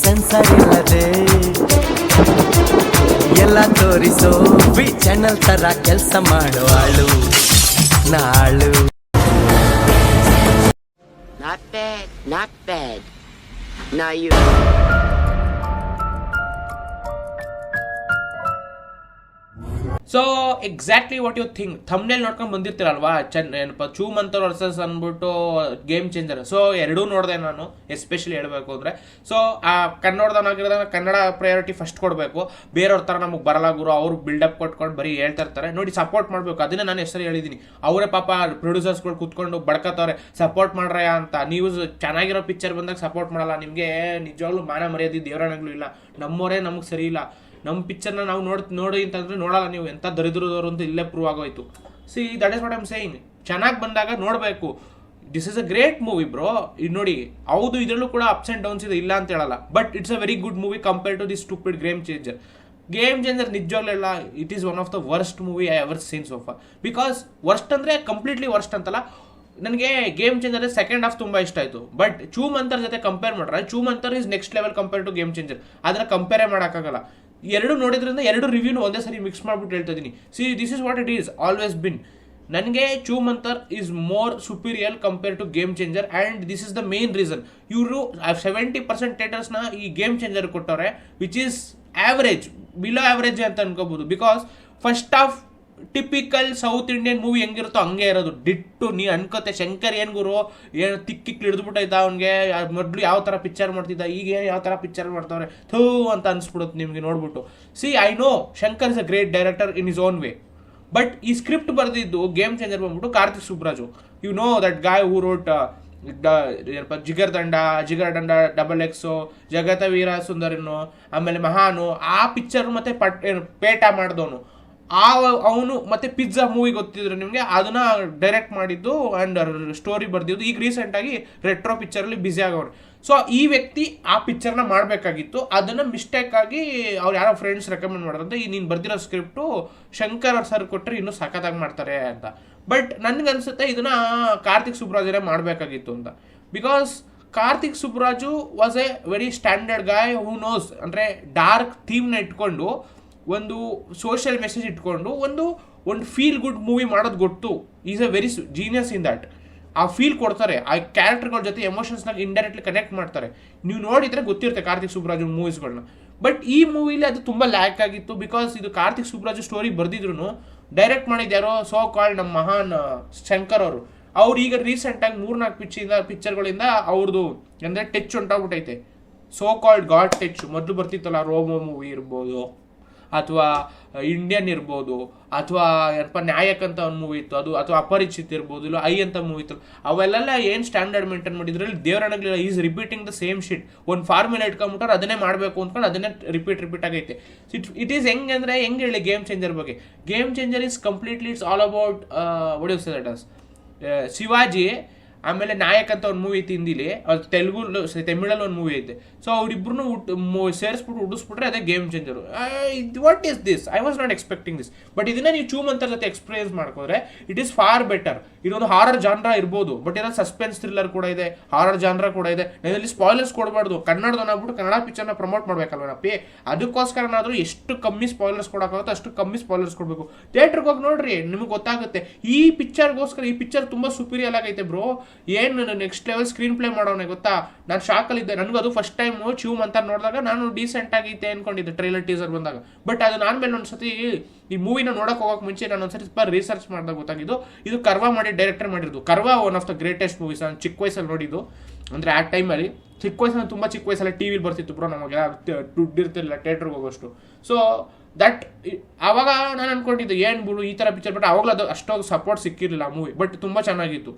Sensor ಇಲ್ಲದೆ ಎಲ್ಲ ತೋರಿಸೋ ವಿ ಚಾನಲ್ ತರ ಕೆಲಸ ಮಾಡುವಾಳು ನಾಳು Not bad, not bad. Now you. So exactly what you think thumbnail ನೋಡ್ಕೊಂಡು ಬಂದಿರ್ತೀರಲ್ವಾ? ಚೆನ್, ಏನಪ್ಪ ಚೂ ಮಂತರ್ ವರ್ಸಸ್ ಅಂದ್ಬಿಟ್ಟು ಗೇಮ್ ಚೇಂಜರ್ ಸೊ ಎರಡೂ ನೋಡಿದೆ ನಾನು ಎಸ್ಪೆಷಲಿ ಹೇಳಬೇಕು ಅಂದರೆ. ಸೊ ಆ ಕನ್ನಡದವನಾಗಿರೋದನ್ನ ಕನ್ನಡ ಪ್ರಯಾರಿಟಿ ಫಸ್ಟ್ ಕೊಡಬೇಕು. ಬೇರೆಯವ್ರ ಥರ ನಮಗೆ ಬರಲ್ಲ ಗುರು. ಅವ್ರು ಬಿಲ್ಡಪ್ ಕೊಟ್ಕೊಂಡು ಬರೀ ಹೇಳ್ತಾ ಇರ್ತಾರೆ. ನೋಡಿ ಸಪೋರ್ಟ್ ಮಾಡಬೇಕು. ಅದನ್ನೇ ನಾನು ಹೆಸರು ಹೇಳಿದ್ದೀನಿ ಅವರೇ ಪಾಪ ಪ್ರೊಡ್ಯೂಸರ್ಸ್ಗಳು ಕೂತ್ಕೊಂಡು ಬಡ್ಕತ್ತವ್ರೆ ಸಪೋರ್ಟ್ ಮಾಡ್ರಯ್ಯ ಅಂತ. ನೀವು ಚೆನ್ನಾಗಿರೋ ಪಿಕ್ಚರ್ ಬಂದಾಗ ಸಪೋರ್ಟ್ ಮಾಡಲ್ಲ. ನಿಮಗೆ ನಿಜವಾಗ್ಲೂ ಮಾನ ಮರ್ಯಾದೆ ದೇವರಾಣಗಳು ಇಲ್ಲ. ನಮ್ಮವರೇ ನಮಗೆ ಸರಿ ಇಲ್ಲ. ನಮ್ಮ ಪಿಕ್ಚರ್ನ ನಾವು ನೋಡ್, ನೋಡಿ ಅಂತಂದ್ರೆ ನೋಡಲ್ಲ ನೀವು. ಎಂಥ ದರಿದ್ರದವರು ಅಂತ ಇಲ್ಲೇ ಪ್ರೂವ್ ಆಗೋಯ್ತು. See that is what I'm saying ಚೆನ್ನಾಗಿ ಬಂದಾಗ ನೋಡಬೇಕು. This is a great movie bro ಇದು ನೋಡಿ, ಹೌದು, ಇದರಲ್ಲೂ ಕೂಡ ಅಪ್ಸ್ ಆ್ಯಂಡ್ ಡೌನ್ಸ್ ಇದೆ, ಇಲ್ಲ ಅಂತ ಹೇಳಲ್ಲ. But it's a very good movie compare to this stupid Game Changer Game Changer ನಿಜವಾಗ್ಲೆಲ್ಲ it is one of the worst movie I ever seen so far because worst ಅಂದರೆ completely worst ಅಂತಲ್ಲ. ನನಗೆ game changer second half ತುಂಬ ಇಷ್ಟ ಆಯಿತು. But Choo Mantar ಜೊತೆ compare ಮಾಡ್ರೆ Choo Mantar is next level compare to Game Changer ಆದರೆ ಕಂಪೇರೇ ಮಾಡೋಕ್ಕಾಗಲ್ಲ ಎರಡು ನೋಡಿದ್ರಿಂದ ಎರಡು ರಿವ್ಯೂನು ಒಂದೇ ಸರಿ ಮಿಕ್ಸ್ ಮಾಡ್ಬಿಟ್ಟು ಹೇಳ್ತಾ ಇದ್ದೀನಿ see this is what it is always been ನನಗೆ Choo Mantar is more superior compare to Game Changer and this is the main reason ಇವರು ಸೆವೆಂಟಿ ಪರ್ಸೆಂಟ್ ಥಿಯೇಟರ್ಸ್ನ ಈ ಗೇಮ್ ಚೇಂಜರ್ ಕೊಟ್ಟವ್ರೆ which is average below average ಅಂತ ಅನ್ಕೋಬೋದು. Because first of typical South Indian movie ಹೆಂಗಿರುತ್ತೋ ಹಂಗೆ ಇರೋದು. Ditto, ನೀ ಅನ್ಕೋತೆ, ಶಂಕರ್ ಏನು ಗುರು? ಏನು ತಿಕ್ಕಿಕ್ ಹಿಡಿದ್ಬಿಟ್ಟೈತ ಅವ್ನಿಗೆ? ಮೊದಲು ಯಾವ ಥರ ಪಿಕ್ಚರ್ ಮಾಡ್ತಿದ್ದ? ಈಗ ಏನು ಯಾವ ಥರ ಪಿಕ್ಚರ್ ಮಾಡ್ತಾವ್ರೆ? ಥೂ ಅಂತ ಅನ್ಸ್ಬಿಡುತ್ತೆ ನಿಮಗೆ ನೋಡ್ಬಿಟ್ಟು. See I know Shankar is a great director in his own way but ಈ ಸ್ಕ್ರಿಪ್ಟ್ ಬರೆದಿದ್ದು ಗೇಮ್ ಚೇಂಜರ್ ಬಂದ್ಬಿಟ್ಟು Karthik Subbaraj. You know that guy who wrote ಏನಪ್ಪ, ಜಿಗರ್ ದಂಡ ಜಿಗರ್ ದಂಡ ಡಬಲ್ ಎಕ್ಸು ಜಗತ ವೀರ ಸುಂದರನು ಆಮೇಲೆ ಮಹಾನು, ಆ ಪಿಕ್ಚರ್ ಮತ್ತೆ ಪಟ್, ಏನು, ಪೇಟ ಮಾಡಿದವನು. ಆ ಅವನು ಮತ್ತೆ ಪಿಜ್ಜಾ ಮೂವಿ ಗೊತ್ತಿದ್ರು ನಿಮಗೆ, ಅದನ್ನ ಡೈರೆಕ್ಟ್ ಮಾಡಿದ್ದು ಆ್ಯಂಡ್ ಸ್ಟೋರಿ ಬರ್ದಿದ್ದು ಈಗ ರೀಸೆಂಟಾಗಿ ರೆಟ್ರೋ ಪಿಕ್ಚರಲ್ಲಿ ಬ್ಯುಸಿ ಆಗವ್ರು ಸೊ ಈ ವ್ಯಕ್ತಿ ಆ ಪಿಕ್ಚರ್ನ ಮಾಡಬೇಕಾಗಿತ್ತು. ಅದನ್ನು ಮಿಸ್ಟೇಕ್ ಆಗಿ ಅವ್ರು ಯಾರೋ ಫ್ರೆಂಡ್ಸ್ ರೆಕಮೆಂಡ್ ಮಾಡಿದ್ರಂತೆ ಈ ನೀನು ಬರ್ದಿರೋ ಸ್ಕ್ರಿಪ್ಟು ಶಂಕರ್ ಸರ್ ಕೊಟ್ಟರೆ ಇನ್ನೂ ಸಖತ್ತಾಗಿ ಮಾಡ್ತಾರೆ ಅಂತ. ಬಟ್ ನನಗನ್ಸುತ್ತೆ ಇದನ್ನ ಕಾರ್ತಿಕ್ ಸುಬ್ರಾಜನೇ ಮಾಡಬೇಕಾಗಿತ್ತು ಅಂತ. Because Karthik Subbaraj was a very standard guy who knows ಅಂದರೆ ಡಾರ್ಕ್ ಥೀಮ್ನ ಇಟ್ಕೊಂಡು ಒಂದು ಸೋಷಿಯಲ್ ಮೆಸೇಜ್ ಇಟ್ಕೊಂಡು ಒಂದು ಒಂದು ಫೀಲ್ ಗುಡ್ ಮೂವಿ ಮಾಡೋದು ಗೊತ್ತು. Is a very genius in that ಆ ಫೀಲ್ ಕೊಡ್ತಾರೆ. ಆ ಕ್ಯಾರೆಕ್ಟರ್ಗಳ ಜೊತೆ ಎಮೋಷನ್ಸ್ನಾಗ ಇಂಡೈರೆಕ್ಟ್ಲಿ ಕನೆಕ್ಟ್ ಮಾಡ್ತಾರೆ. ನೀವು ನೋಡಿದರೆ ಗೊತ್ತಿರುತ್ತೆ ಕಾರ್ತಿಕ್ ಸುಬ್ರಾಜು ಮೂವೀಸ್ಗಳನ್ನ ಬಟ್ ಈ ಮೂವಿಲಿ ಅದು ತುಂಬ ಲ್ಯಾಕ್ ಆಗಿತ್ತು ಬಿಕಾಸ್ ಇದು ಕಾರ್ತಿಕ್ ಸುಬ್ರಾಜು ಸ್ಟೋರಿ ಬರೆದಿದ್ರು ಡೈರೆಕ್ಟ್ ಮಾಡಿದ್ಯಾರೋ ಸೋ ಕಾಲ್ಡ್ ನಮ್ಮ ಮಹಾನ್ ಶಂಕರ್ ಅವರು. ಅವ್ರು ಈಗ ರೀಸೆಂಟಾಗಿ ಮೂರ್ನಾಲ್ಕು ಪಿಚ್ಚಿಂದ ಪಿಕ್ಚರ್ಗಳಿಂದ ಅವ್ರದ್ದು ಅಂದರೆ ಟಚ್ ಉಂಟಾಗ್ಬಿಟ್ಟೈತೆ ಸೋ ಕಾಲ್ಡ್ ಗಾಡ್ ಟಚ್ ಮೊದಲು ಬರ್ತಿತ್ತಲ್ಲ ರೋಮೋ ಮೂವಿ ಇರ್ಬೋದು. ಅಥವಾ ಇಂಡಿಯನ್ ಇರ್ಬೋದು, ಅಥವಾ ಏನಪ್ಪ ನ್ಯಾಯಕ್ ಅಂತ ಒಂದು ಮೂವಿ ಇತ್ತು, ಅದು, ಅಥವಾ ಅಪರಿಚಿತ್ ಇರ್ಬೋದು, ಇಲ್ಲ ಐ ಅಂತ ಮೂವಿ ಇತ್ತು ಅವೆಲ್ಲ ಏನು ಸ್ಟ್ಯಾಂಡರ್ಡ್ ಮೇಂಟೈನ್ ಮಾಡಿದ್ರಲ್ಲಿ ದೇವರಣಗಳಿಲ್ಲ is repeating the same shit ಒಂದು ಫಾರ್ಮುಲಾ ಇಟ್ಕೊಂಡ್ಬಿಟ್ರೆ ಅದನ್ನೇ ಮಾಡಬೇಕು ಅಂದ್ಕೊಂಡು ಅದನ್ನೇ ರಿಪೀಟ್ ರಿಪೀಟ್ ಆಗೈತೆ. ಇಟ್ ಇಟ್ ಈಸ್ ಹೆಂಗೆ ಅಂದರೆ, ಹೆಂಗೆ ಹೇಳಿ ಗೇಮ್ ಚೇಂಜರ್ ಬಗ್ಗೆ? Game Changer is completely it's all about ಒಡಿಯೋ Shivaji ಆಮೇಲೆ ನಾಯಕ್ ಅಂತ ಒಂದು ಮೂವಿ ಐತಿ ಹಿಂದಿಲಿ ಅದು ತೆಲುಗು ತಮಿಳಲ್ಲಿ ಒಂದು ಮೂವಿ ಐತೆ. ಸೊ ಅವ್ರಿಬ್ರು ಸೇರಿಸ್ಬಿಟ್ಟು ಉಡಿಸ್ಬಿಟ್ರೆ ಅದೇ Game Changer what is this I was not expecting this but ಇದನ್ನ ನೀವು ಚೂಮಂತರ ಜೊತೆ ಎಕ್ಸ್ಪೀರಿಯನ್ಸ್ ಮಾಡ್ಕೊಂಡ್ರೆ ಇಟ್ ಈಸ್ ಫಾರ್ ಬೆಟರ್ ಇದೊಂದು ಹಾರರ್ ಜಾನ್ರ ಇರ್ಬೋದು ಬಟ್ ಇದರಲ್ಲಿ ಸಸ್ಪೆನ್ಸ್ ಥ್ರಿಲ್ಲರ್ ಕೂಡ ಇದೆ ಹಾರರ್ ಜಾನ್ರ ಕೂಡ ಇದೆ. ನಾನು ಸ್ಪಾಯ್ಲರ್ಸ್ ಕೊಡಬಾರ್ದು. ಕನ್ನಡದನ್ನಾಗ್ಬಿಟ್ಟು ಕನ್ನಡ ಪಿಕ್ಚರ್ನ ಪ್ರಮೋಟ್ ಮಾಡ್ಬೇಕಲ್ವ ನಪ್ಪಿ? ಅದಕ್ಕೋಸ್ಕರನಾದ್ರೂ ಎಷ್ಟು ಕಮ್ಮಿ ಸ್ಪಾಯ್ಲರ್ಸ್ ಕೊಡೋಕ್ಕಾಗುತ್ತೋ ಅಷ್ಟು ಕಮ್ಮಿ ಸ್ಪಾಯ್ಲರ್ಸ್ ಕೊಡಬೇಕು. ಥಿಯೇಟ್ರಿಗೆ ಹೋಗಿ ನೋಡ್ರಿ, ನಿಮಗೆ ಗೊತ್ತಾಗುತ್ತೆ. ಈ ಪಿಕ್ಚರ್ಗೋಸ್ಕರ ಈ ಪಿಕ್ಚರ್ ತುಂಬ ಸುಪೀರಿಯರ್ ಆಗೈತೆ ಬ್ರೋ ಏನು ನೆಕ್ಸ್ಟ್ ಲೆವೆಲ್ ಸ್ಕ್ರೀನ್ ಪ್ಲೇ ಮಾಡೋಣ ಗೊತ್ತಾ? ನಾನು ಶಾಕಲ್ಲಿದ್ದೆ ನನಗೂ ಅದು ಫಸ್ಟ್ ಟೈಮ್ ಚ್ಯೂಮ್ ಅಂತ ನೋಡಿದಾಗ ನಾನು ಡೀಸೆಂಟ್ ಆಗೈತೆ ಅನ್ಕೊಂಡಿದ್ದೆ ಟ್ರೈಲರ್ ಟೀಸರ್ ಬಂದಾಗ. ಬಟ್ ಅದು ನಾನು ಮೇಲೆ ಒಂದ್ಸತಿ ಈ ಮೂವಿನ ನೋಡಕ್ ಹೋಗೋಕೆ ಮುಂಚೆ ನಾನು ಒಂದ್ಸರಿ ಸ್ವಲ್ಪ ರಿಸರ್ಚ್ ಮಾಡಿದಾಗ ಗೊತ್ತಾಗಿದ್ದು, ಇದು ಕರ್ವಾ ಮಾಡಿ ಡೈರೆಕ್ಟರ್ ಮಾಡಿರೋದು. Karva one of the greatest movies ನಾನು ಚಿಕ್ಕ ವಯಸ್ಸಲ್ಲಿ ನೋಡಿದ್ದು. ಅಂದರೆ ಆ ಟೈಮಲ್ಲಿ ಚಿಕ್ಕ ವಯಸ್ಸಲ್ಲಿ ತುಂಬ ಚಿಕ್ಕ ವಯಸ್ಸಲ್ಲಿ ಟಿ ವಿಲಿ ಬರ್ತಿತ್ತು ಬ್ರೋ ನಮಗೆ. ದುಡ್ಡು ಇರ್ತಿರ್ಲಿಲ್ಲ ಥಿಯೇಟ್ರಿಗೆ ಹೋಗೋಷ್ಟು. ಸೊ ದಟ್ ಆವಾಗ ನಾನು ಅನ್ಕೊಂಡಿದ್ದೆ, ಏನು ಬಿಡು, ಈ ಥರ ಪಿಕ್ಚರ್ ಬಟ್ ಅವಾಗಲೂ ಅದು ಅಷ್ಟೊಂದು ಸಪೋರ್ಟ್ ಸಿಕ್ಕಿರಲಿಲ್ಲ ಮೂವಿ ಬಟ್ ತುಂಬ ಚೆನ್ನಾಗಿತ್ತು.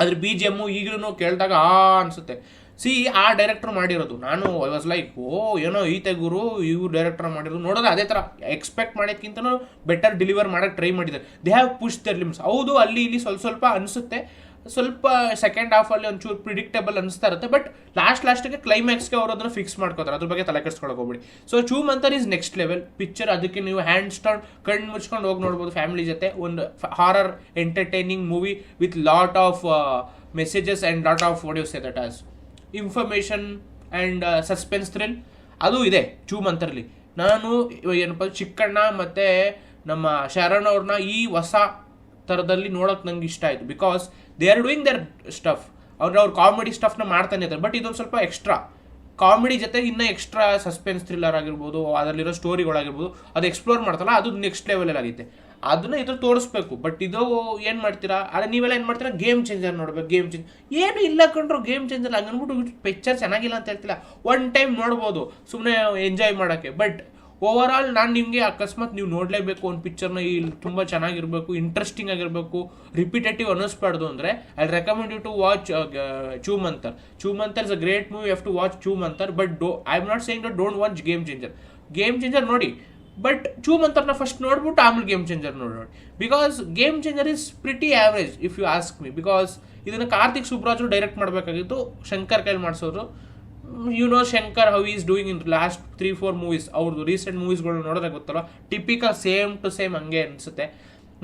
ಅದ್ರ ಬಿ ಜಿ ಎಮ್ಮು ಈಗಲೂ ಕೇಳಿದಾಗ, ಆ, ಅನ್ಸುತ್ತೆ. ಸಿ ಆ ಡೈರೆಕ್ಟರ್ ಮಾಡಿರೋದು. ನಾನು ಐ ವಾಸ್ ಲೈಕ್ ಓ, ಏನೋ ಈತೆ ಗುರು, ಇವ್ರು ಡೈರೆಕ್ಟರ್ ಮಾಡಿರೋದು ನೋಡೋದು ಅದೇ ಥರ ಎಕ್ಸ್ಪೆಕ್ಟ್ ಮಾಡೋಕ್ಕಿಂತನೂ ಬೆಟರ್ ಡೆಲಿವರ್ ಮಾಡೋಕ್ಕೆ ಟ್ರೈ ಮಾಡಿದ್ದಾರೆ. They have push their limits ಹೌದು, ಅಲ್ಲಿ, ಇಲ್ಲಿ ಸ್ವಲ್ಪ ಸ್ವಲ್ಪ ಅನಿಸುತ್ತೆ. ಸ್ವಲ್ಪ ಸೆಕೆಂಡ್ ಹಾಫಲ್ಲಿ ಒಂಚೂರು ಪ್ರಿಡಿಕ್ಟಬಲ್ ಅನಿಸ್ತಾ ಇರುತ್ತೆ ಬಟ್ ಲಾಸ್ಟ್ ಲಾಸ್ಟಿಗೆ ಕ್ಲೈಮ್ಯಾಕ್ಸ್ಗೆ ಅವರು ಅದನ್ನು ಫಿಕ್ಸ್ ಮಾಡ್ಕೋತಾರೆ. ಅದ್ರ ಬಗ್ಗೆ ತಲೆ ಕೆಡ್ಸ್ಕೊಳಕ್ ಹೋಗ್ಬಿಡಿ. So Choo Mantar is next level picture ಅದಕ್ಕೆ ನೀವು ಹ್ಯಾಂಡ್ ಸ್ಟಾಂಡ್ ಕಣ್ಣು ಮುಚ್ಕೊಂಡು ಹೋಗಿ ನೋಡ್ಬೋದು ಫ್ಯಾಮಿಲಿ ಜೊತೆ. ಒಂದು horror entertaining movie with lot of messages and lot of what you say that as information and suspense thrill ಅದು ಇದೆ ಚೂ ಮಂತರ್ಲಿ ನಾನು ಏನಪ್ಪ, ಚಿಕ್ಕಣ್ಣ ಮತ್ತು ನಮ್ಮ ಶರಣ್ ಅವ್ರನ್ನ ಈ ಹೊಸ ಥರದಲ್ಲಿ ನೋಡೋಕೆ ನಂಗೆ ಇಷ್ಟ ಆಯಿತು. Because they are doing their stuff ಅವ್ರು ಅವ್ರು ಕಾಮಿಡಿ ಸ್ಟಫ್ನ ಮಾಡ್ತಾನೆ ಇದ್ದಾರೆ. ಬಟ್ ಇದೊಂದು ಸ್ವಲ್ಪ ಎಕ್ಸ್ಟ್ರಾ ಕಾಮಿಡಿ ಜೊತೆ ಇನ್ನೂ ಎಕ್ಸ್ಟ್ರಾ ಸಸ್ಪೆನ್ಸ್ ಥ್ರಿಲ್ಲರ್ ಆಗಿರ್ಬೋದು, ಅದರಲ್ಲಿರೋ ಸ್ಟೋರಿಗಳಾಗಿರ್ಬೋದು ಅದು ಎಕ್ಸ್ಪ್ಲೋರ್ ಮಾಡ್ತಲ್ಲ, ಅದು ನೆಕ್ಸ್ಟ್ ಲೆವೆಲಲ್ಲಿ ಆಗೈತೆ ಅದನ್ನ ಇದು ತೋರಿಸ್ಬೇಕು. ಬಟ್ ಇದು ಏನು ಮಾಡ್ತೀರಾ? ಆದರೆ ನೀವೆಲ್ಲ ಏನು ಮಾಡ್ತೀರಾ? ಗೇಮ್ ಚೇಂಜರ್ ನೋಡ್ಬೇಕು ಗೇಮ್ ಚೇಂಜ್ ಏನು ಇಲ್ಲ ಕಂಡ್ರು ಗೇಮ್ ಚೇಂಜರ್ ಹಂಗನ್ಬಿಟ್ಟು ಪಿಕ್ಚರ್ ಚೆನ್ನಾಗಿಲ್ಲ ಅಂತ ಹೇಳ್ತಿಲ್ಲ. ಒನ್ ಟೈಮ್ ನೋಡ್ಬೋದು ಸುಮ್ಮನೆ ಎಂಜಾಯ್ ಮಾಡೋಕ್ಕೆ. ಬಟ್ ಓವರ್ ಆಲ್ ನಾನು ನಿಮಗೆ ಅಕಸ್ಮಾತ್ ನೀವು ನೋಡಲೇಬೇಕು ಒಂದು ಪಿಕ್ಚರ್ನ ಇಲ್ಲಿ ತುಂಬ ಚೆನ್ನಾಗಿರಬೇಕು ಇಂಟ್ರೆಸ್ಟಿಂಗ್ ಆಗಿರಬೇಕು ರಿಪಿಟೇಟಿವ್ ಅನ್ನಿಸ್ಬಾರ್ದು ಅಂದರೆ I recommend you to watch Choo Mantar Choo Mantar is a great movie have to watch Choo Mantar but though I am not saying don't watch game changer game changer ನೋಡಿ but ಚೂ ಮಂತರ್ನ first ನೋಡ್ಬಿಟ್ಟು ಆಮೇಲೆ game changer ನೋಡಿ because Game Changer is pretty average if you ask me because ಇದನ್ನು Karthik Subraju direct ಮಾಡಬೇಕಾಗಿತ್ತು, ಶಂಕರ್ ಕೈಲಿ ಮಾಡಿಸೋರು. You know Shankar how is doing in last three four movies ಅವ್ರದ್ದು recent ಮೂವೀಸ್ಗಳು ನೋಡಿದ್ರೆ ಗೊತ್ತಲ್ಲ ಟಿಪಿಕಲ್ ಸೇಮ್ ಟು ಸೇಮ್ ಹಂಗೆ ಅನಿಸುತ್ತೆ.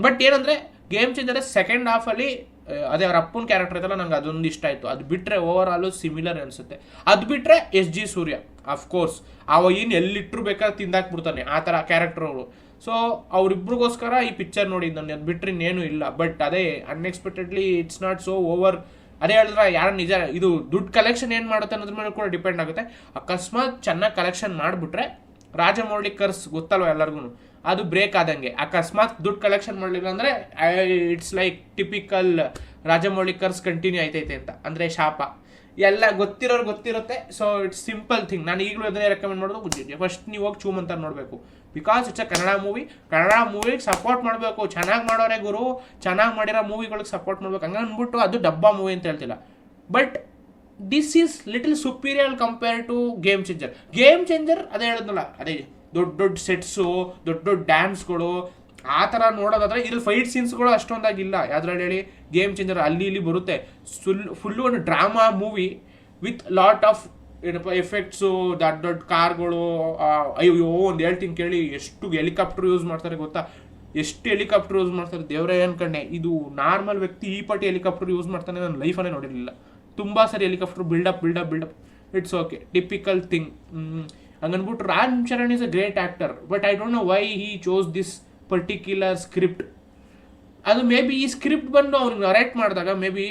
ಬಟ್ ಏನಂದರೆ ಗೇಮ್ ಚೇಂಜರ್ ಸೆಕೆಂಡ್ ಹಾಫಲ್ಲಿ ಅದೇ ಅವ್ರ ಅಪ್ಪನ ಕ್ಯಾರೆಕ್ಟರ್ ಇದೆಲ್ಲ ನಂಗೆ ಅದೊಂದು ಇಷ್ಟ ಆಯಿತು. ಅದು ಬಿಟ್ಟರೆ ಓವರ್ ಆಲು ಸಿಮಿಲರ್ ಅನಿಸುತ್ತೆ. ಅದು ಬಿಟ್ಟರೆ ಎಸ್ ಜಿ ಸೂರ್ಯ ಕೋರ್ಸ್ ಅವ ಏನು ಎಲ್ಲಿಟ್ಟರು ಬೇಕಾದ್ರೆ ತಿಂದಾಕ್ಬಿಡ್ತಾನೆ ಆ ಥರ ಕ್ಯಾರೆಕ್ಟರ್ ಅವರು. ಸೊ ಅವರಿಬ್ರಿಗೋಸ್ಕರ ಈ ಪಿಕ್ಚರ್ ನೋಡಿ ನಾನು ಅದು ಬಿಟ್ಟರೆ ಇನ್ನೇನು ಇಲ್ಲ. ಬಟ್ ಅದೇ unexpectedly it's not so over ಅದೇ ಹೇಳಿದ್ರೆ ಯಾರು ನಿಜ, ಇದು ದುಡ್ಡು ಕಲೆಕ್ಷನ್ ಏನು ಮಾಡುತ್ತೆ ಅನ್ನೋದ್ರ ಮೇಲೆ ಕೂಡ ಡಿಪೆಂಡ್ ಆಗುತ್ತೆ. ಅಕಸ್ಮಾತ್ ಚೆನ್ನಾಗಿ ಕಲೆಕ್ಷನ್ ಮಾಡಿಬಿಟ್ರೆ ರಾಜಮೌಳಿ ಕರ್ಸ್ ಗೊತ್ತಲ್ವ ಎಲ್ಲರಿಗೂ ಅದು ಬ್ರೇಕ್ ಆದಂಗೆ. ಅಕಸ್ಮಾತ್ ದುಡ್ಡು ಕಲೆಕ್ಷನ್ ಮಾಡಲಿಲ್ಲ ಅಂದರೆ it's like typical Rajamouli curse continue ಆಯ್ತೈತೆ ಅಂತ. ಅಂದರೆ ಶಾಪ. ಎಲ್ಲ ಗೊತ್ತಿರೋರು ಗೊತ್ತಿರುತ್ತೆ ಸೊ ಇಟ್ಸ್ ಸಿಂಪಲ್ ಥಿಂಗ್ ನಾನು ಈಗಲೂ ಅದನ್ನೇ ರೆಕಮೆಂಡ್ ಮಾಡೋದು ಫಸ್ಟ್ ನೀವು ಹೋಗಿ ಚೂಮ್ ಅಂತ ನೋಡಬೇಕು. Because it's a Kannada movie Kannada ಮೂವಿಗೆ support ಮಾಡಬೇಕು. ಚೆನ್ನಾಗಿ ಮಾಡೋರೆ ಗುರು. ಚೆನ್ನಾಗಿ ಮಾಡಿರೋ ಮೂವಿಗಳಿಗೆ ಸಪೋರ್ಟ್ ಮಾಡ್ಬೇಕು. ಹಂಗೆ ಅಂದ್ಬಿಟ್ಟು ಅದು ಡಬ್ಬಾ ಮೂವಿ ಅಂತ ಹೇಳ್ತಿಲ್ಲ. But this is little superior compare to game changer game changer ಅದೇ ಹೇಳಿದ್ನಲ್ಲ. ಅದೇ ದೊಡ್ಡ ದೊಡ್ಡ ಸೆಟ್ಸು ದೊಡ್ಡ ದೊಡ್ಡ ಡ್ಯಾನ್ಸ್ಗಳು ಆ ಥರ ನೋಡೋದಾದ್ರೆ ಇಲ್ಲಿ ಫೈಟ್ ಸೀನ್ಸ್ಗಳು ಅಷ್ಟೊಂದಾಗಿಲ್ಲ. ಯಾವ್ದ್ರಲ್ಲಿ ಹೇಳಿ? ಗೇಮ್ ಚೇಂಜರ್ ಅಲ್ಲಿ ಇಲ್ಲಿ ಬರುತ್ತೆ. ಸುಲ್ ಫುಲ್ಲು ಒಂದು drama movie with lot of ಏನಪ್ಪ ಎಫೆಕ್ಟ್ಸು ದೊಡ್ಡ ದೊಡ್ಡ ಕಾರ್ಗಳು ಅಯ್ಯೋ ಒಂದು ಹೇಳ್ತೀನಿ ಕೇಳಿ, ಎಷ್ಟು ಹೆಲಿಕಾಪ್ಟರ್ ಯೂಸ್ ಮಾಡ್ತಾರೆ ಗೊತ್ತಾ? ಎಷ್ಟು ಹೆಲಿಕಾಪ್ಟರ್ ಯೂಸ್ ಮಾಡ್ತಾರೆ ದೇವರೇ ಅನ್ಕಂಡೆ ಇದು ನಾರ್ಮಲ್ ವ್ಯಕ್ತಿ ಈ ಪಟ್ಟಿ ಹೆಲಿಕಾಪ್ಟರ್ ಯೂಸ್ ಮಾಡ್ತಾನೆ ನನ್ನ ಲೈಫಲ್ಲೇ ನೋಡಿರಲಿಲ್ಲ. ತುಂಬ ಸರಿ helicopter buildup buildup buildup it's okay typical thing ಹಂಗನ್ಬಿಟ್ಟು Ram Charan is a great actor but I don't know why he chose this particular script ಅದು ಮೇ ಬಿ ಈ ಸ್ಕ್ರಿಪ್ಟ್ ಬಂದು ಅವ್ರಿಗೆ ನರೇಟ್ ಮಾಡಿದಾಗ ಮೇ ಬಿ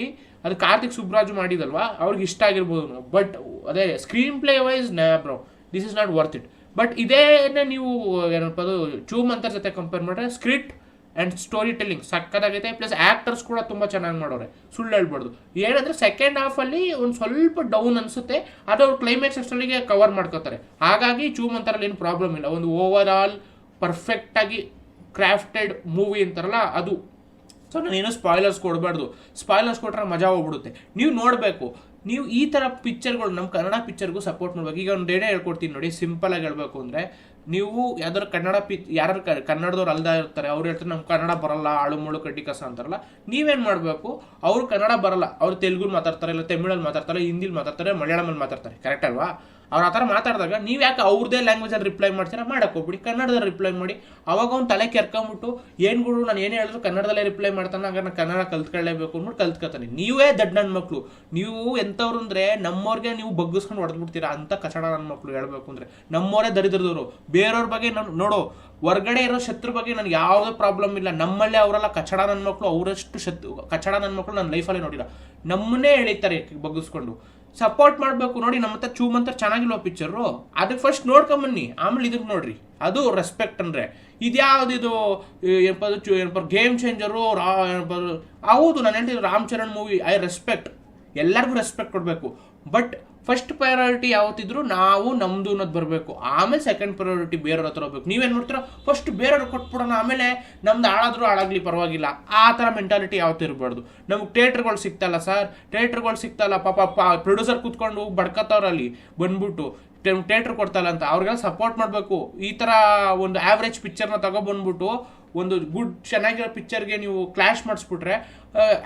ಅದು ಕಾರ್ತಿಕ್ ಸುಬ್ರಾಜು ಮಾಡಿದಲ್ವಾ? ಅವ್ರಿಗೆ ಇಷ್ಟ ಆಗಿರ್ಬೋದು ಬಟ್ ಅದೇ screenplay wise bro this is not worth it but ಇದೇನೆ ನೀವು, ಏನಪ್ಪ ಅದು, ಚೂಮ್ ಅಂತರ ಜೊತೆ ಕಂಪೇರ್ ಮಾಡಿದ್ರೆ ಸ್ಕ್ರಿಪ್ಟ್ ಆ್ಯಂಡ್ ಸ್ಟೋರಿ ಟೆಲ್ಲಿಂಗ್ ಸಕ್ಕತ್ತಾಗೈತೆ ಪ್ಲಸ್ ಆ್ಯಕ್ಟರ್ಸ್ ಕೂಡ ತುಂಬ ಚೆನ್ನಾಗಿ ಮಾಡೋರೆ. ಸುಳ್ಳು ಹೇಳ್ಬಾರ್ದು. ಏನಂದ್ರೆ ಸೆಕೆಂಡ್ ಹಾಫಲ್ಲಿ ಒಂದು ಸ್ವಲ್ಪ ಡೌನ್ ಅನಿಸುತ್ತೆ, ಅದು ಅವ್ರು ಕ್ಲೈಮ್ಯಾಕ್ಸ್ ಅಷ್ಟರಲ್ಲಿಗೆ ಕವರ್ ಮಾಡ್ಕೋತಾರೆ. ಹಾಗಾಗಿ ಚೂಮ್ ಮಂತರಲ್ಲಿ ಏನು ಪ್ರಾಬ್ಲಮ್ ಇಲ್ಲ. ಒಂದು ಓವರ್ ಆಲ್ ಪರ್ಫೆಕ್ಟಾಗಿ ಕ್ರಾಫ್ಟೆಡ್ ಮೂವಿ ಅಂತಾರಲ್ಲ, ಅದು ಸೊ ನಾನೇನು ಸ್ಪಾಯ್ಲರ್ಸ್ ಕೊಡಬಾರ್ದು. ಸ್ಪಾಯ್ಲರ್ಸ್ ಕೊಟ್ಟರೆ ಮಜಾ ಹೋಗ್ಬಿಡುತ್ತೆ. ನೀವು ನೋಡಬೇಕು. ನೀವು ಈ ಥರ ಪಿಕ್ಚರ್ಗಳು ನಮ್ಮ ಕನ್ನಡ ಪಿಕ್ಚರ್ಗೂ ಸಪೋರ್ಟ್ ಮಾಡ್ಬೇಕು. ಈಗ ಒಂದು ಡೇಡೇ ಹೇಳ್ಕೊಡ್ತೀನಿ ನೋಡಿ ಸಿಂಪಲಾಗಿ ಹೇಳ್ಬೇಕು ಅಂದರೆ, ನೀವು ಯಾವ್ದಾದ್ರು ಕನ್ನಡ ಪಿ ಯಾರು ಕನ್ನಡದವ್ರು ಅಲ್ದಾ ಇರ್ತಾರೆ, ಅವ್ರು ಹೇಳ್ತಾರೆ ನಮ್ಮ ಕನ್ನಡ ಬರಲ್ಲ, ಆಳು ಮುಳು ಕಡ್ಡಿ ಕಸ ಅಂತಾರಲ್ಲ, ನೀವೇನು ಮಾಡಬೇಕು? ಅವ್ರು ಕನ್ನಡ ಬರಲ್ಲ. ಅವ್ರು ತೆಲುಗು ಮಾತಾಡ್ತಾರೆ, ಇಲ್ಲ ತಮಿಳಲ್ಲಿ ಮಾತಾಡ್ತಾರೆ ಹಿಂದಿಲಿ ಮಾತಾಡ್ತಾರೆ ಮಲಯಾಳಮಲ್ಲಿ ಮಾತಾಡ್ತಾರೆ. ಕರೆಕ್ಟ್ ಅಲ್ವಾ? ಅವ್ರು ಆ ಥರ ಮಾತಾಡಿದಾಗ ನೀವು ಯಾಕೆ ಅವ್ರದ್ದೇ ಲ್ಯಾಂಗ್ವೇಜಲ್ಲಿ ರಿಪ್ಲೈ ಮಾಡ್ತೀರಾ? ಮಾಡಕ್ಕೆ ಹೋಗ್ಬಿಡಿ. ಕನ್ನಡದಲ್ಲಿ ರಿಪ್ಲೈ ಮಾಡಿ. ಅವಾಗ ಅವ್ನು ತಲೆ ಕೆರ್ಕೊಂಬಿಟ್ಟು, ಏನು ಗುರು, ನಾನು ಏನು ಹೇಳಿದ್ರು ಕನ್ನಡದಲ್ಲೇ ರಿಪ್ಲೈ ಮಾಡ್ತಾನೆ ಹಾಗೆ ನಾನು ಕನ್ನಡ ಕಲ್ತ್ಕೊಳ್ಳೇಬೇಕು ಅಂದ್ಬಿಟ್ಟು ಕಲ್ತ್ಕೊತಾನೆ. ನೀವೇ ದಡ್ಡ ನನ್ನ ಮಕ್ಕಳು ನೀವು ಎಂಥವ್ರು ಅಂದರೆ, ನಮ್ಮವ್ರಿಗೆ ನೀವು ಬಗ್ಗಿಸ್ಕೊಂಡು ಹೊಡೆದ್ಬಿಡ್ತೀರಾ ಅಂತ ಕಚಡ ನನ್ನ ಮಕ್ಕಳು ಹೇಳಬೇಕು ಅಂದರೆ. ನಮ್ಮವರೇ ದರಿದ್ರದವರು. ಬೇರೆಯವ್ರ ಬಗ್ಗೆ ನಾನು, ನೋಡೋ, ಹೊರ್ಗಡೆ ಇರೋ ಶತ್ರು ಬಗ್ಗೆ ನನಗೆ ಯಾವುದೇ ಪ್ರಾಬ್ಲಮ್ ಇಲ್ಲ. ನಮ್ಮಲ್ಲೇ ಅವರೆಲ್ಲ ಕಚಡ ನನ್ನ ಮಕ್ಕಳು ಅವರಷ್ಟು ಶತ್ರು ಕಚಡ ನನ್ನ ಮಕ್ಕಳು ನನ್ನ ಲೈಫಲ್ಲೇ ನೋಡಿಲ್ಲ. ನಮ್ಮನ್ನೇ ಎಳಿತಾರೆ ಬಗ್ಗಿಸ್ಕೊಂಡು. ಸಪೋರ್ಟ್ ಮಾಡಬೇಕು ನೋಡಿ, ನಮ್ಮ ಹತ್ರ ಚೂಮ್ ಅಂತ ಚೆನ್ನಾಗಿಲ್ವ ಪಿಕ್ಚರು ಅದಕ್ಕೆ ಫಸ್ಟ್ ನೋಡ್ಕೊಂಬನ್ನಿ. ಆಮೇಲೆ ಇದಕ್ಕೆ ನೋಡ್ರಿ. ಅದು ರೆಸ್ಪೆಕ್ಟ್ ಅಂದರೆ. ಇದ್ಯಾವ್ದು ಇದು ಏನಪ್ಪ ಚು- ಏನಪ್ಪ ಗೇಮ್ ಚೇಂಜರು ರಾ, ಏನಪ್ಪ ಹೌದು, ನಾನು ಹೇಳ್ತೀನಿ Ram Charan movie I respect ಎಲ್ಲರಿಗೂ ರೆಸ್ಪೆಕ್ಟ್ ಕೊಡಬೇಕು. ಬಟ್ ಫಸ್ಟ್ ಪ್ರಯಾರಿಟಿ ಯಾವತ್ತಿದ್ರು ನಾವು ನಮ್ದು ಅನ್ನೋದು ಬರಬೇಕು. ಆಮೇಲೆ ಸೆಕೆಂಡ್ ಪ್ರಯಾರಿಟಿ ಬೇರೆಯವ್ರ ಹತ್ರ ಹೋಗ್ಬೇಕು. ನೀವೇನು ಮಾಡ್ತೀರಾ? ಫಸ್ಟ್ ಬೇರೆಯವ್ರು ಕೊಟ್ಬಿಡೋಣ. ಆಮೇಲೆ ನಮ್ದು ಹಾಳಾದ್ರೂ ಹಾಳಾಗ್ಲಿ, ಪರವಾಗಿಲ್ಲ. ಆ ಥರ ಮೆಂಟಾಲಿಟಿ ಯಾವತ್ತೂ ಇರಬಾರ್ದು. ನಮ್ಗೆ ಥಿಯೇಟ್ರ್ಗಳು ಸಿಗ್ತಲ್ಲ ಸರ್. ಥಿಯೇಟ್ರ್ಗಳು ಸಿಗ್ತಲ್ಲ ಪಾಪ ಪ್ರೊಡ್ಯೂಸರ್ ಕೂತ್ಕೊಂಡು ಬಡ್ಕತ್ತವ್ರಲ್ಲಿ ಬಂದ್ಬಿಟ್ಟು. ಥಿಯೇಟರ್ ಕೊಡ್ತಲ್ಲ ಅಂತ. ಅವ್ರಿಗೆಲ್ಲ ಸಪೋರ್ಟ್ ಮಾಡಬೇಕು. ಈ ಥರ ಒಂದು ಆವ್ರೇಜ್ ಪಿಕ್ಚರ್ನ ತಗೊಬಂದ್ಬಿಟ್ಟು ಒಂದು ಗುಡ್ ಚೆನ್ನಾಗಿರೋ ಪಿಕ್ಚರ್ಗೆ ನೀವು ಕ್ಲಾಶ್ ಮಾಡಿಸ್ಬಿಟ್ರೆ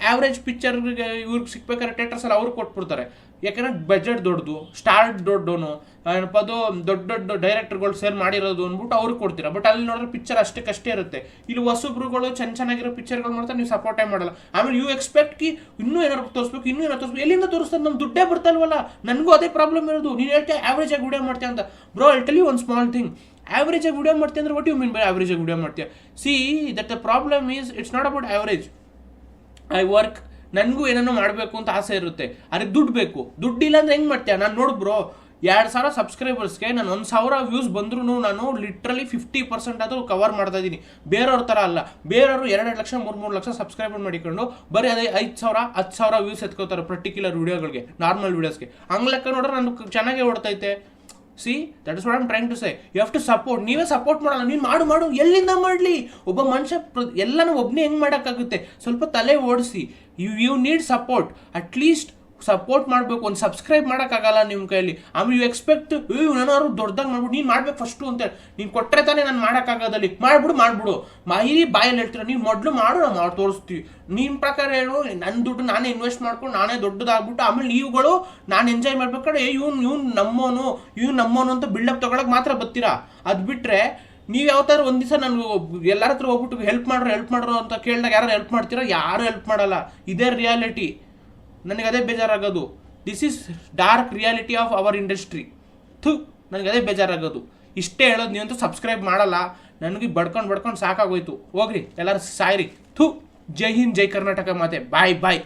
ಆವ್ರೇಜ್ ಪಿಕ್ಚರ್ಗೆ ಇವ್ರಿಗೆ ಸಿಗ್ಬೇಕಾದ್ರೆ ಥಿಯೇಟರ್ಸಲ್ಲಿ ಅವ್ರಿಗೆ ಕೊಟ್ಬಿಡ್ತಾರೆ. ಯಾಕಂದ್ರೆ ಬಜೆಟ್ ದೊಡ್ಡದು ಸ್ಟಾರ್ ದೊಡ್ಡೋನು ಏನಪ್ಪ ಅದು ದೊಡ್ಡ ದೊಡ್ಡ ಡೈರೆಕ್ಟರ್ಗಳು ಸೇರ್ ಮಾಡಿರೋದು ಅಂದ್ಬಿಟ್ಟು ಅವ್ರಿಗೆ ಕೊಡ್ತೀರಾ. ಬಟ್ ಅಲ್ಲಿ ನೋಡಿದ್ರೆ ಪಿಕ್ಚರ್ ಅಷ್ಟಕ್ಕಷ್ಟೇ ಇರುತ್ತೆ. ಇಲ್ಲಿ ಹೊಸಬ್ರುಗಳು ಚೆನ್ನ ಚೆನ್ನಾಗಿರೋ ಪಿಕ್ಚರ್ಗಳು ಮಾಡ್ತಾರೆ ನೀವು ಸಪೋರ್ಟೇ ಮಾಡಲ್ಲ. ಆಮೇಲೆ ಯು ಎಕ್ಸ್ಪೆಕ್ಟ್ ಕಿ ಇನ್ನೂ ಏನಾರು ತೋರಿಸ್ಬೇಕು, ಇನ್ನೂ ಏನಾರು ತೋರಿಸ್ಬೇಕು. ಎಲ್ಲಿಂದ ತೋರಿಸ್ತಾರೆ? ನಮ್ಮ ದುಡ್ಡೇ ಬರ್ತಲ್ವಲ್ಲ ನನಗೂ ಅದೇ ಪ್ರಾಬ್ಲಮ್ ಇರೋದು. ನೀನು ಹೇಳ್ತೀಯ ಆವ್ರೇಜ್ ಆಗಿ ವಿಡಿಯೋ ಮಾಡ್ತೀಯ ಅಂತ. ಬ್ರೋ ಟೆಲ್ ಯು ಒಂದು ಸ್ಮಾಲ್ ಥಿಂಗ್ ಆವ್ರೇಜ್ ಆಗಿ ವಿಡಿಯೋ ಮಾಡ್ತೀಯ ಅಂದ್ರೆ what you mean by average ಆಗಿ ವಿಡಿಯೋ ಮಾಡ್ತೀಯ? See that the problem is it's not about average I work ನನಗೂ ಏನನ್ನೋ ಮಾಡಬೇಕು ಅಂತ ಆಸೆ ಇರುತ್ತೆ. ಅರೆ, ದುಡ್ಡು ಬೇಕು. ದುಡ್ಡಿಲ್ಲ ಅಂದ್ರೆ ಹೆಂಗೆ ಮಾಡ್ತೀಯ? ನಾನು ನೋಡು ಬ್ರೋ, ಎರಡು ಸಾವಿರ ಸಬ್ಸ್ಕ್ರೈಬರ್ಸ್ಗೆ ನಾನು ಒಂದು ಸಾವಿರ ವ್ಯೂಸ್ ಬಂದ್ರೂ ನಾನು ಲಿಟ್ರಲಿ ಫಿಫ್ಟಿ ಪರ್ಸೆಂಟ್ ಆದರೂ ಕವರ್ ಮಾಡ್ತಾ ಇದ್ದೀನಿ. ಬೇರೆಯವ್ರ ಥರ ಅಲ್ಲ. ಬೇರೆಯವರು ಎರಡೆರಡು ಲಕ್ಷ, ಮೂರು ಮೂರು ಲಕ್ಷ ಸಬ್ಸ್ಕ್ರೈಬರ್ ಮಾಡಿಕೊಂಡು ಬರೀ ಅದೇ ಐದು ಸಾವಿರ, ಹತ್ತು ಸಾವಿರ ವ್ಯೂಸ್ ಎತ್ಕೋತಾರೆ ಪರ್ಟಿಕ್ಯುಲರ್ ವೀಡಿಯೋಗಳಿಗೆ ನಾರ್ಮಲ್ ವೀಡಿಯೋಸ್ಗೆ ಹಂಗೆ ಲೆಕ್ಕ ನೋಡ್ರೆ ನಾನು ಚೆನ್ನಾಗೇ ಓಡ್ತೈತೆ. See that is what I'm trying to say you have to support ನೀವೇ ಸಪೋರ್ಟ್ ಮಾಡಲ್ಲ. ನೀನು ಮಾಡು ಮಾಡು. ಎಲ್ಲಿಂದ ಮಾಡಲಿ? ಒಬ್ಬ ಮನುಷ್ಯ ಎಲ್ಲನೂ ಒಬ್ಬನೇ ಹೆಂಗೆ ಮಾಡೋಕ್ಕಾಗುತ್ತೆ? ಸ್ವಲ್ಪ ತಲೆ ಓಡಿಸಿ. You you need support at least support ಮಾಡಬೇಕು, ಒಂದು ಸಬ್ಸ್ಕ್ರೈಬ್ ಮಾಡೋಕ್ಕಾಗಲ್ಲ ನಿಮ್ಮ ಕೈಯಲ್ಲಿ. ಆಮೇಲೆ ಯು ಎಕ್ಸ್ಪೆಕ್ಟ್ ಏನಾದ್ರು ದೊಡ್ಡದಾಗಿ ಮಾಡ್ಬಿಟ್ಟು ನೀನು ಮಾಡ್ಬೇಕು ಫಸ್ಟು ಅಂತೇಳಿ ನೀನು ಕೊಟ್ಟರೆ ತಾನೇ ನಾನು ಮಾಡೋಕ್ಕಾಗೋದಲ್ಲಿ. ಮಾಡ್ಬಿಡು ಮಾಡ್ಬಿಡು. ಮೈರಿ ಬಾಯಲ್ಲಿ ಹೇಳ್ತೀರ ನೀನು ಮೊದಲು ಮಾಡು, ನಾವು ಮಾಡಿ, ತೋರಿಸ್ತೀವಿ. ನಿಮ್ಮ ಪ್ರಕಾರ ಏನು ನನ್ನ ದುಡ್ಡು ನಾನೇ ಇನ್ವೆಸ್ಟ್ ಮಾಡ್ಕೊಂಡು ನಾನೇ ದೊಡ್ಡದಾಗ್ಬಿಟ್ಟು, ಆಮೇಲೆ ನೀವುಗಳು ನಾನು ಎಂಜಾಯ್ ಮಾಡ್ಬೇಕಾದ್ರೆ ಇವ್ನು ಇವ್ನು ನಮ್ಮೋನು ಇವ್ನು ನಮ್ಮೋನು ಅಂತ ಬಿಲ್ಡಪ್ ತೊಗೊಳಕ್ಕೆ ಮಾತ್ರ ಬರ್ತೀರಾ? ಅದು ಬಿಟ್ಟರೆ ನೀವು ಯಾವತ್ತಾರು ಒಂದು ದಿವಸ ನಾನು ಎಲ್ಲರ ಹತ್ರ ಹೋಗ್ಬಿಟ್ಟು ಹೆಲ್ಪ್ ಮಾಡ್ರು ಹೆಲ್ಪ್ ಮಾಡ್ರು ಅಂತ ಕೇಳಿದಾಗ ಯಾರು ಹೆಲ್ಪ್ ಮಾಡ್ತೀರಾ, ಯಾರು ಹೆಲ್ಪ್ ಮಾಡಲ್ಲ. ಇದೇ ರಿಯಾಲಿಟಿ ನನಗೆ ಅದೇ ಬೇಜಾರಾಗೋದು. This is dark reality of our industry ಥು ನನಗೆ ಅದೇ ಬೇಜಾರಾಗೋದು. ಇಷ್ಟೇ ಹೇಳೋದು ನೀವಂತೂ ಸಬ್ಸ್ಕ್ರೈಬ್ ಮಾಡಲ್ಲ. ನನಗೆ ಬಡ್ಕೊಂಡು ಬಡ್ಕೊಂಡು ಸಾಕಾಗೋಯ್ತು. ಹೋಗ್ರಿ, ಎಲ್ಲರೂ ಸಾಯ್ರಿ. ಥು, ಜೈ ಹಿಂದ್, ಜೈ ಕರ್ನಾಟಕ ಮಾತೆ. ಬಾಯ್ ಬಾಯ್